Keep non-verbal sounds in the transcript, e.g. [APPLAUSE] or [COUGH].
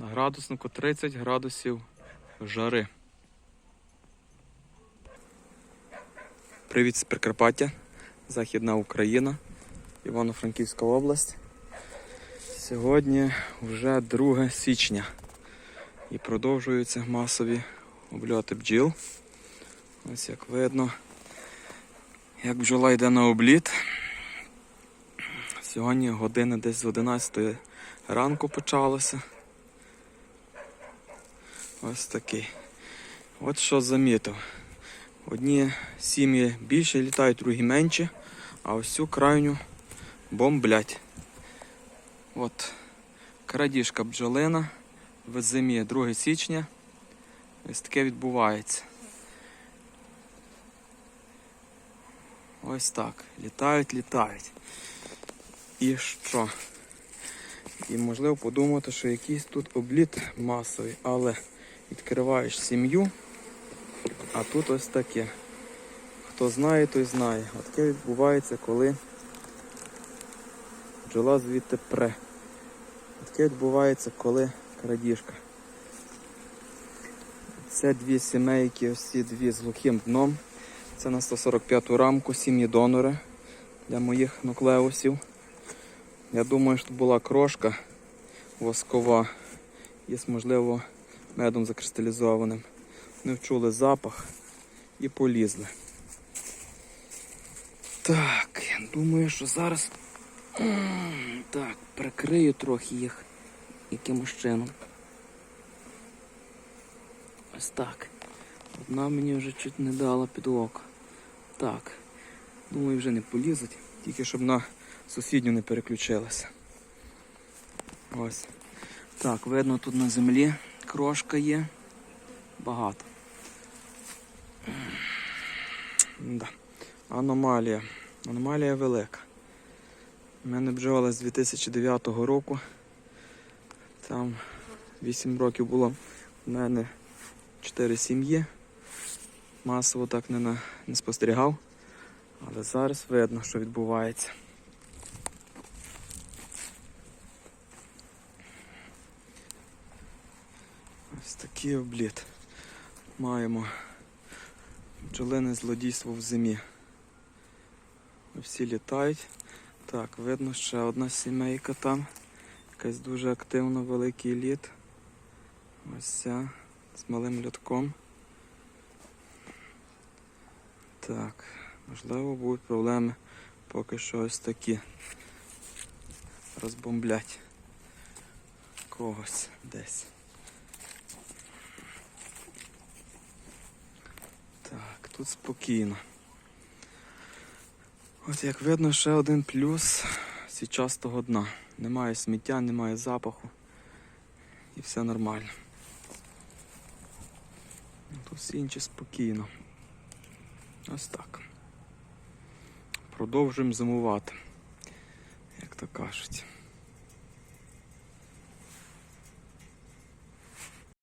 На градуснику 30 градусів жари. Привіт з Прикарпаття, Західна Україна, Івано-Франківська область. Сьогодні вже 2 січня і продовжуються масові обльоти бджіл. Ось як видно, як бджола йде на обліт. Сьогодні години десь з 11 ранку почалося. Ось такий. От що замітив. Одні сім'ї більше літають, другі менше, а ось цю крайню бомблять. От крадіжка бджолина в зимі 2 січня. Ось таке відбувається. Ось так. Літають, літають. І що? І можливо подумати, що якийсь тут обліт масовий, але відкриваєш сім'ю, а тут ось таке. Хто знає, той знає. От таке відбувається, коли бджола звідти пре. От Таке відбувається, коли крадіжка. Це дві сімейки, ось ці дві з глухим дном. Це на 145 рамку, сім'ї донори для моїх нуклеусів. Я думаю, що була крошка воскова із, можливо, медом закристалізованим. Вони вчули запах і полізли. Так, я думаю, що зараз [CLEARS THROAT] так, прикрию трохи їх якимось чином. Ось так. Одна мені вже чуть не дала під око. Так. Думаю, вже не полізуть, тільки щоб на сусідню не переключилася. Ось. Так, видно тут на землі крошка є. Багато. Да. Аномалія. Аномалія велика. У мене бджола з 2009 року. Там 8 років було в мене 4 сім'ї. Масово так не, на, не спостерігав. Але зараз видно, що відбувається. Ось такий обліт. Маємо бджолине злодійство в зимі. Всі літають. Так, видно ще одна сімейка там. Якась дуже активна, великий літ. Ось ця з малим льотком. Так, можливо, будуть проблеми поки що ось такі. Розбомблять когось десь. Так, тут спокійно. От як видно, ще один плюс січастого дна. Немає сміття, немає запаху. І все нормально. Тут всі інші спокійно. Ось так. Продовжуємо зимувати, як то кажуть.